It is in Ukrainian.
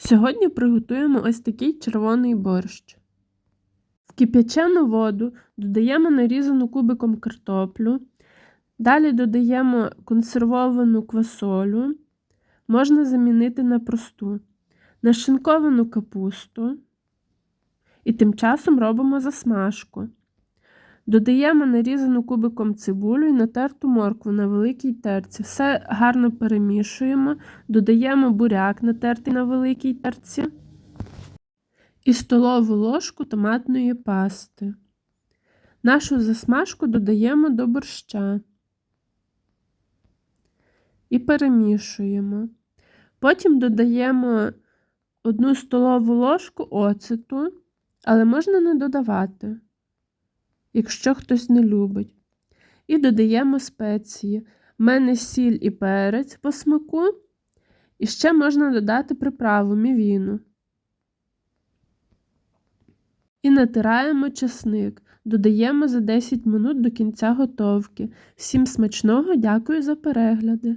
Сьогодні приготуємо ось такий червоний борщ. В кип'ячену воду додаємо нарізану кубиком картоплю. Далі додаємо консервовану квасолю. Можна замінити на просту, нашинковану капусту. І тим часом робимо засмажку. Додаємо нарізану кубиком цибулю і натерту моркву на великій терці. Все гарно перемішуємо, додаємо буряк натертий на великій терці і столову ложку томатної пасти. Нашу засмажку додаємо до борща і перемішуємо. Потім додаємо одну столову ложку оцету, але можна не додавати якщо хтось не любить. І додаємо спеції. У мене сіль і перець по смаку. І ще можна додати приправу мівіну. І натираємо чесник. Додаємо за 10 минут до кінця готовки. Всім смачного, дякую за перегляди!